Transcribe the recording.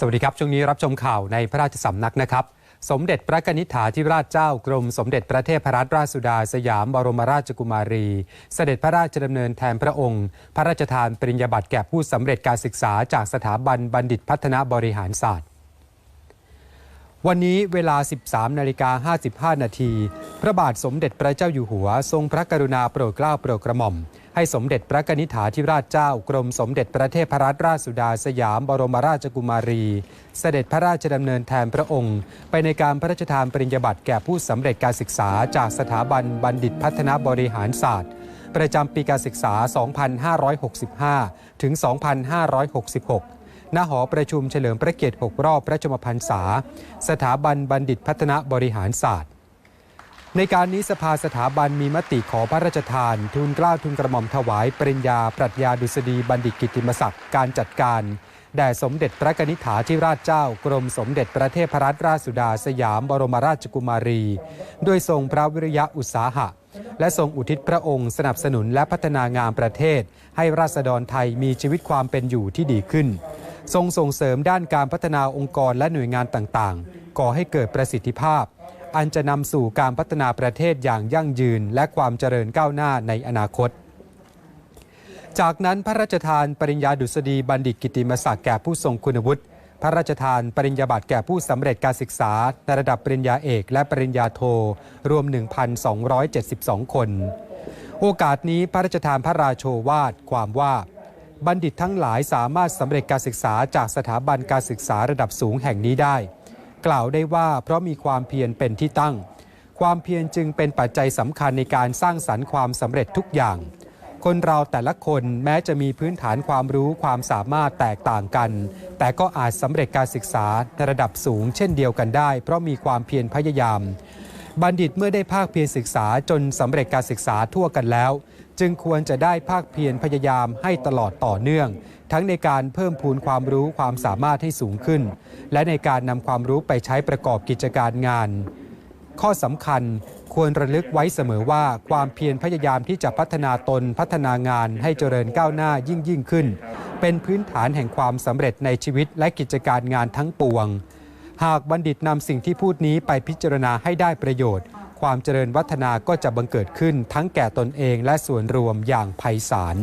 สวัสดีครับ ช่วงนี้รับชมข่าวในพระราชสำนักนะครับ สมเด็จพระนิษฐาธิราชเจ้ากรม สมเด็จพระเทพรัตนราชสุดาสยามบรมราชกุมารี เสด็จพระราชดำเนินแทนพระองค์ พระราชทานปริญญาบัตรแก่ผู้สำเร็จการศึกษาจากสถาบันบัณฑิตพัฒนาบริหารศาสตร์ วันนี้เวลา 13นาฬิกา55นาทีพระบาทสมเด็จพระเจ้าอยู่หัว ทรงพระกรุณาโปรดเกล้าโปรดกระหม่อม ให้สมเด็จพระนิษฐาธิราชเจ้ากรมสมเด็จพระเทพรัตนราชสุดาสยามบรมราชกุมารี เสด็จพระราชดำเนินแทนพระองค์ ไปในการพระราชทานปริญญาบัตรแก่ผู้สำเร็จการศึกษาจากสถาบันบัณฑิตพัฒนาบริหารศาสตร์ ประจำปีการศึกษา 2565 ถึง 2566ณหอประชุมเฉลิมพระเกียรติ 6 รอบพระชมพรรษา สถาบันบัณฑิตพัฒนาบริหารศาสตร์ ในการนี้สภาสถาบันมีมติขอพระราชทานทูลเกล้าทูลกระหม่อมถวาย ปริญญา ปรัชญาดุษฎีบัณฑิตกิติมศักดิ์การจัดการแด่สมเด็จพระนิษฐาธิราชเจ้ากรมสมเด็จพระเทพรัตนราชสุดาสยามบรมราชกุมารี ด้วยทรงพระวิริยะอุตสาหะ และทรงอุทิศพระองค์สนับสนุนและพัฒนางานประเทศ ให้ราษฎรไทยมีชีวิตความเป็นอยู่ที่ดีขึ้น ทรงส่งเสริมด้านการพัฒนาองค์กรและหน่วยงานต่างๆ ก่อให้เกิดประสิทธิภาพ อันจะนำสู่การพัฒนาประเทศอย่างยั่งยืน และความเจริญก้าวหน้าในอนาคต จากนั้นพระราชทานปริญญาดุษฎีบัณฑิตกิติมศักดิ์แก่ผู้ทรงคุณวุฒิพระราชทานปริญญาบัตรแก่ผู้สำเร็จการศึกษาในระดับปริญญาเอกและปริญญาโท รวม 1,272 คน โอกาสนี้พระราชทานพระราโชวาทความว่า บัณฑิตทั้งหลายสามารถสำเร็จการศึกษาจากสถาบันการศึกษาระดับสูงแห่งนี้ได้ กล่าวได้ว่าเพราะมีความเพียรเป็นที่ตั้ง ความเพียรจึงเป็นปัจจัยสำคัญในการสร้างสรรค์ความสำเร็จทุกอย่าง คนเราแต่ละคนแม้จะมีพื้นฐานความรู้ความสามารถแตกต่างกัน แต่ก็อาจสำเร็จการศึกษาในระดับสูงเช่นเดียวกันได้ เพราะมีความเพียรพยายาม บัณฑิตเมื่อได้ภาคเพียรศึกษาจนสำเร็จการศึกษาทั่วกันแล้ว จึงควรจะได้ภาคเพียรพยายามให้ตลอดต่อเนื่อง ทั้งในการเพิ่มพูนความรู้ความสามารถให้สูงขึ้น และในการนำความรู้ไปใช้ประกอบกิจการงาน ข้อสำคัญควรระลึกไว้เสมอว่าความเพียรพยายามที่จะพัฒนาตนพัฒนางานให้เจริญก้าวหน้ายิ่งยิ่งขึ้น เป็นพื้นฐานแห่งความสำเร็จในชีวิตและกิจการงานทั้งปวง หากบัณฑิตนำสิ่งที่พูดนี้ไปพิจารณาให้ได้ประโยชน์ ความเจริญวัฒนาก็จะบังเกิดขึ้นทั้งแก่ตนเองและส่วนรวมอย่างไพศาล